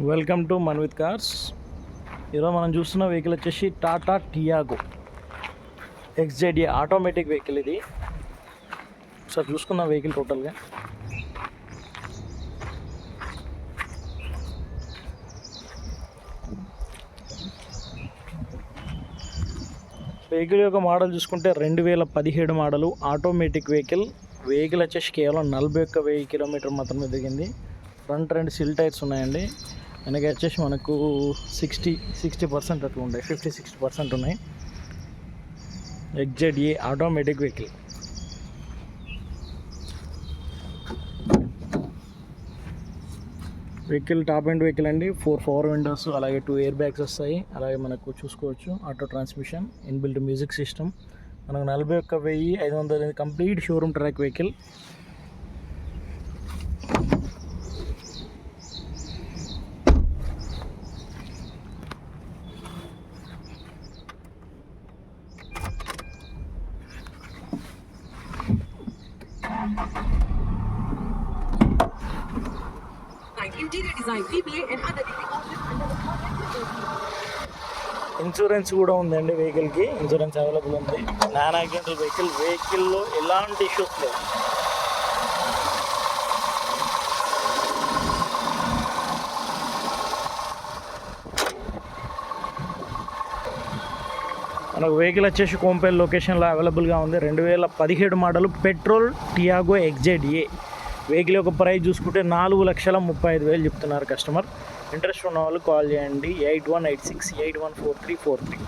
Welcome to Manvith cars. ఈరోజు మనం చూస్తున్న వెహికల్ వచ్చేసి Tata Tiago. XZA automatic vehicle ఇది. ఒకసారి చూసుకున్న వెహికల్ టోటల్గా. వెహికల్ యొక్క మోడల్ చూసుకుంటే రెండు వేల పదిహేడు మోడలు ఆటోమేటిక్ వెహికల్. వెహికల్ వచ్చేసి కేవలం నలభై ఒక్క వెయ్యి కిలోమీటర్ మాత్రమే దిగింది. ఫ్రంట్ రెండు సిల్ టైర్స్ ఉన్నాయండి. వెనక వచ్చేసి మనకు సిక్స్టీ సిక్స్టీ పర్సెంట్ అట్లా ఉన్నాయి ఫిఫ్టీ సిక్స్టీ పర్సెంట్ ఉన్నాయి. XZ A automatic vehicle vehicle top and vehicle అండి. ఫోర్ పవర్ విండోస్ అలాగే టూ ఎయిర్ బ్యాగ్స్ వస్తాయి. అలాగే మనకు చూసుకోవచ్చు auto transmission inbuilt music system మనకు నలభై ఒక్క వెయ్యి ఐదు వందల complete showroom track vehicle insurance కూడా ఉందండి వెహికల్కి ఇన్సూరెన్స్ అవైలబుల్ ఉంది. నాన్ యాక్సిడెంటల్ వెహికల్ వెహికల్లో ఎలాంటి ఇష్యూస్ లేవు. మనకు వెహికల్ వచ్చేసి కోంపేల్ లొకేషన్లో అవైలబుల్గా ఉంది. రెండు వేల పదిహేడు model petrol Tiago XZ A vehicle యొక్క ప్రైస్ చూసుకుంటే నాలుగు లక్షల ముప్పై ఐదు వేలు చెప్తున్నారు కస్టమర్ ఇంట్రెస్ట్ ఉన్న వాళ్ళు కాల్ చేయండి. Eight one eight six eight one four three four three.